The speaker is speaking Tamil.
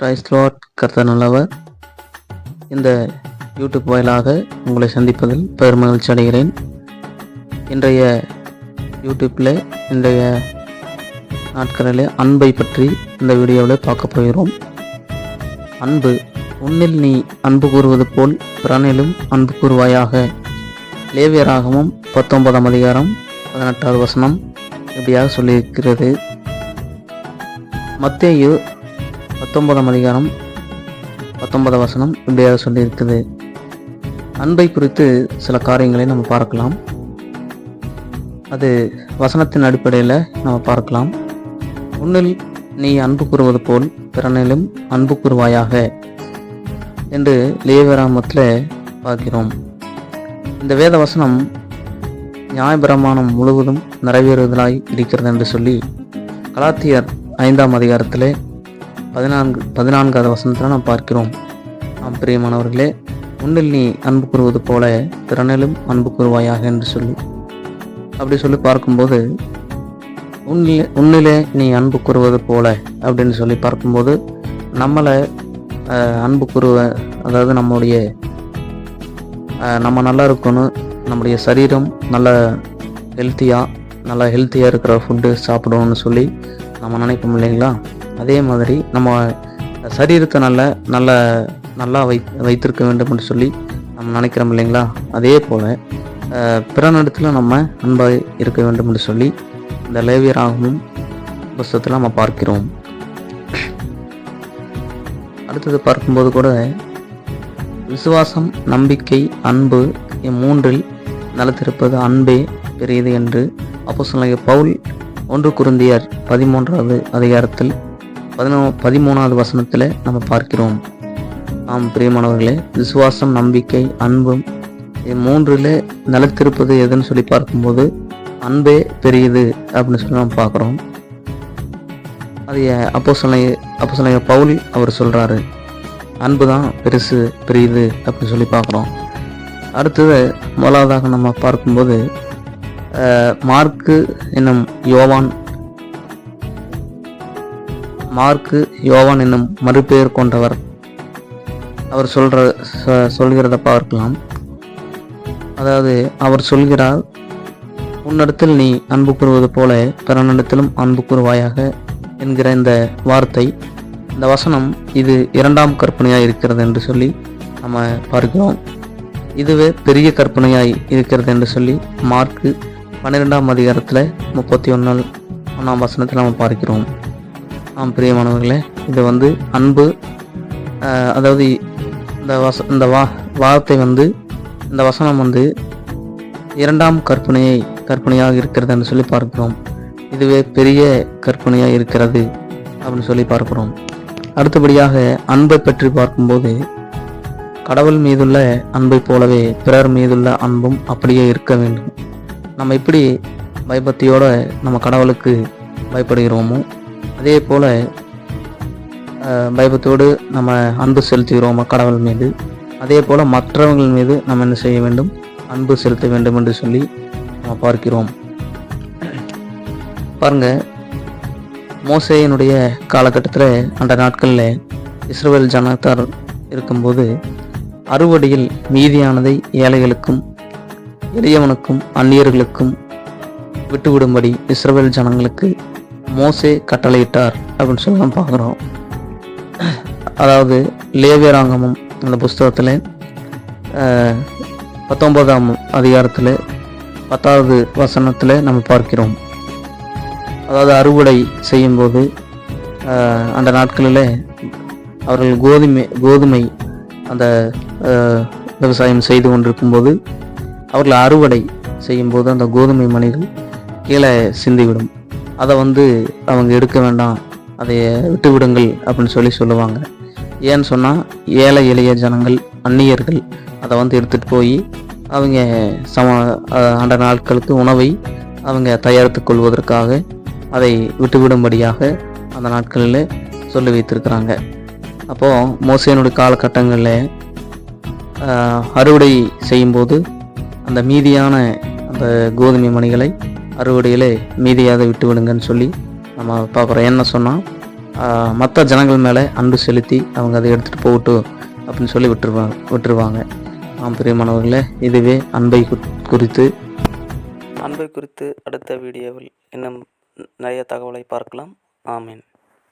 கிரைஸ்லோட் கர்த்த நல்லவர். இந்த யூடியூப் வாயிலாக உங்களை சந்திப்பதில் பெருமகிழ்ச்சி அடைகிறேன். இன்றைய யூடியூப்பில் இன்றைய நாட்களிலே அன்பை பற்றி இந்த வீடியோவில் பார்க்க போகிறோம். அன்பு உன்னில் நீ அன்பு கூறுவது போல் பிறனிலும் அன்பு கூறுவாயாக. லேவியராகவும் பத்தொன்பதாம் அதிகாரம் பதினெட்டாவது வசனம் இப்படியாக சொல்லியிருக்கிறது. மத்தேயு பத்தொன்பதாம் அதிகாரம் பத்தொன்பதாம் வசனம் இப்படியாக சொல்லியிருக்குது. அன்பை குறித்து சில காரியங்களை நம்ம பார்க்கலாம். அது வசனத்தின் அடிப்படையில் நம்ம பார்க்கலாம். உன்னில் நீ அன்பு கூறுவது போல் பிறனிலும் அன்பு கூறுவாயாக என்று லேவராமத்தில் பார்க்கிறோம். இந்த வேத வசனம் நியாயபிரமாணம் முழுவதும் நிறைவேறுதலாய் இருக்கிறது என்று சொல்லி கலாத்தியர் ஐந்தாம் அதிகாரத்திலே பதினான்கு பதினான்காவது வசனத்தில் நாம் பார்க்கிறோம். நாம் பிரியமானவர்களே உன்னில் நீ அன்பு கூறுவது போல திறனிலும் அன்பு கூறுவாயாக என்று சொல்லி. அப்படி சொல்லி பார்க்கும்போது உன்னிலே உன்னிலே நீ அன்பு கூறுவது போல அப்படின்னு சொல்லி பார்க்கும்போது நம்மளை அன்பு கூறுவ அதாவது நம்முடைய நம்ம நல்லா இருக்கணும் நம்முடைய சரீரம் நல்ல ஹெல்த்தியாக நல்லா ஹெல்த்தியாக இருக்கிற ஃபுட்டு சாப்பிடணும்னு சொல்லி நம்ம நினைப்போம் இல்லைங்களா? அதே மாதிரி நம்ம சரீரத்தை நல்ல நல்ல நல்லா வை வைத்திருக்க வேண்டும் என்று சொல்லி நம்ம நினைக்கிறோம் இல்லைங்களா? அதே போல் பிறனிடத்தில் நம்ம அன்பாக இருக்க வேண்டும் என்று சொல்லி இந்த லேவியராகவும் புஸ்தகத்தில் நம்ம பார்க்கிறோம். அடுத்தது பார்க்கும்போது கூட விசுவாசம் நம்பிக்கை அன்பு இம்மூன்றில் நலத்திருப்பது அன்பே பெரியது என்று அப்போ பவுல் ஒன்று குருந்தியர் பதிமூன்றாவது அதிகாரத்தில் பதினோ பதிமூணாவது வசனத்தில் நம்ம பார்க்கிறோம். ஆம் பிரியமானவர்களே விசுவாசம் நம்பிக்கை அன்பும் மூன்றில் நிலத்திருப்பது எதுன்னு சொல்லி பார்க்கும்போது அன்பே பெரியது அப்படின்னு சொல்லி நம்ம பார்க்குறோம். அது அப்போ சொன்ன அப்போ சொன்ன பவுல் அவர் சொல்கிறாரு அன்பு தான் பெருசு பெரியது அப்படின்னு சொல்லி பார்க்குறோம். அடுத்தது முதலாவதாக நம்ம பார்க்கும்போது மார்க்கு என்னும் யோவான் மார்க்கு யோவான் என்னும் மறுபெயர் கொண்டவர். அவர் சொல்கிற சொ- சொல்கிறத பார்க்கலாம். அதாவது அவர் சொல்கிறார் உன்னிடத்தில் நீ அன்பு கூறுவது போல பிறனிடத்திலும் அன்பு கூறுவாயாக என்கிற இந்த வார்த்தை. இந்த வசனம் இது இரண்டாம் கற்பனையாக இருக்கிறது என்று சொல்லி நம்ம பார்க்கிறோம். இதுவே பெரிய கற்பனையாய் இருக்கிறது என்று சொல்லி மார்க்கு பன்னிரெண்டாம் அதிகாரத்தில் முப்பத்தி ஒன்றால் ஒன்றாம் வசனத்தில் நம்ம பார்க்கிறோம். ஆம் பிரியமானவர்களே இது வந்து அன்பு அதாவது இந்த வச இந்த வா வார்த்தை வந்து இந்த வசனம் வந்து இரண்டாம் கற்பனையை கற்பனையாக இருக்கிறது என்று சொல்லி பார்க்கிறோம். இதுவே பெரிய கற்பனையாக இருக்கிறது அப்படின்னு சொல்லி பார்க்கிறோம். அடுத்தபடியாக அன்பை பற்றி பார்க்கும்போது கடவுள் மீதுள்ள அன்பை போலவே பிறர் மீதுள்ள அன்பும் அப்படியே இருக்க வேண்டும். நம்ம எப்படி பயபக்தியோடு நம்ம கடவுளுக்கு பயப்படுகிறோமோ அதே போல் பயபத்தோடு நம்ம அன்பு செலுத்துகிறோம் கடவுள் மீது. அதே போல் மற்றவர்கள் மீது நம்ம என்ன செய்ய வேண்டும்? அன்பு செலுத்த வேண்டும் என்று சொல்லி நம்ம பார்க்கிறோம். பாருங்க மோசையினுடைய காலகட்டத்தில் அந்த நாட்களில் இஸ்ரவேல் ஜனத்தார் இருக்கும்போது அறுவடையில் மீதியானதை ஏழைகளுக்கும் எளியவனுக்கும் அந்நியர்களுக்கும் விட்டுவிடும்படி இஸ்ரவேல் ஜனங்களுக்கு மோசே கட்டளையிட்டார் அப்படின்னு சொல்லி நம்ம பார்க்குறோம். அதாவது லேவியராங்கமும் அந்த புஸ்தகத்தில் பத்தொன்பதாம் அதிகாரத்தில் பத்தாவது வசனத்தில் நம்ம பார்க்கிறோம். அதாவது அறுவடை செய்யும்போது அந்த நாட்களில் அவர்கள் கோதுமை கோதுமை அந்த விவசாயம் செய்து கொண்டிருக்கும்போது அவர்கள் அறுவடை செய்யும்போது அந்த கோதுமை மணிகள் கீழே சிந்திவிடும். அதை வந்து அவங்க எடுக்க வேண்டாம் அதை விட்டு விடுங்கள் அப்படின்னு சொல்லி சொல்லுவாங்க. ஏன்னு சொன்னால் ஏழை எளிய ஜனங்கள் அந்நியர்கள் அதை வந்து எடுத்துகிட்டு போய் அவங்க சம அண்ட நாட்களுக்கு உணவை அவங்க தயாரித்து கொள்வதற்காக அதை விட்டுவிடும்படியாக அந்த நாட்களில் சொல்லி வைத்திருக்கிறாங்க. அப்போது மோசையனுடைய காலகட்டங்களில் அறுவடை செய்யும்போது அந்த மீதியான அந்த கோதுமை மணிகளை அறுவடையிலே மீதியாக விட்டு விடுங்கன்னு சொல்லி நம்ம பார்க்குறோம் என்ன சொன்னால் மற்ற ஜனங்கள் மேலே அன்பு செலுத்தி அவங்க அதை எடுத்துகிட்டு போகட்டும் அப்படின்னு சொல்லி விட்டுருவாங்க விட்டுருவாங்க. ஆம் பிரியமானவர்களே இதுவே அன்பை குறித்து. அன்பை குறித்து அடுத்த வீடியோவில் இன்னும் நிறைய தகவலை பார்க்கலாம். ஆமீன்.